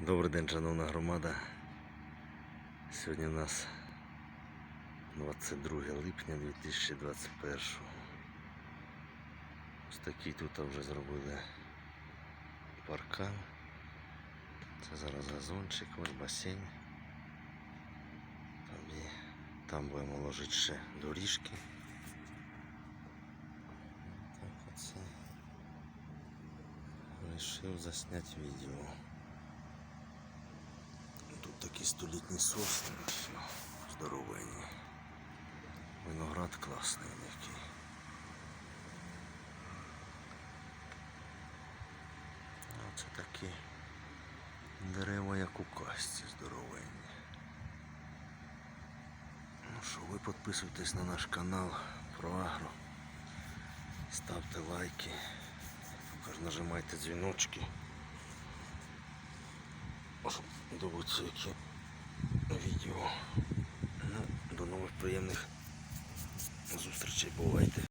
Добрий день, шановна громада. Сьогодні у нас 22 липня 2021. Ось такий тут вже зробили паркан. Це зараз газончик, ось басейн. Там, і, там будемо ложити ще доріжки. Так оце. Вирішив засняти відео. Такі столітні сосни, здоровенні. Виноград класний який. Оце такі дерева, як у касті здоровенні. Ну що, ви підписуйтесь на наш канал про агро. Ставте лайки. Також нажимайте дзвіночки. щоб дивитися які відео. Ну, до нових приємних зустрічей. Бувайте.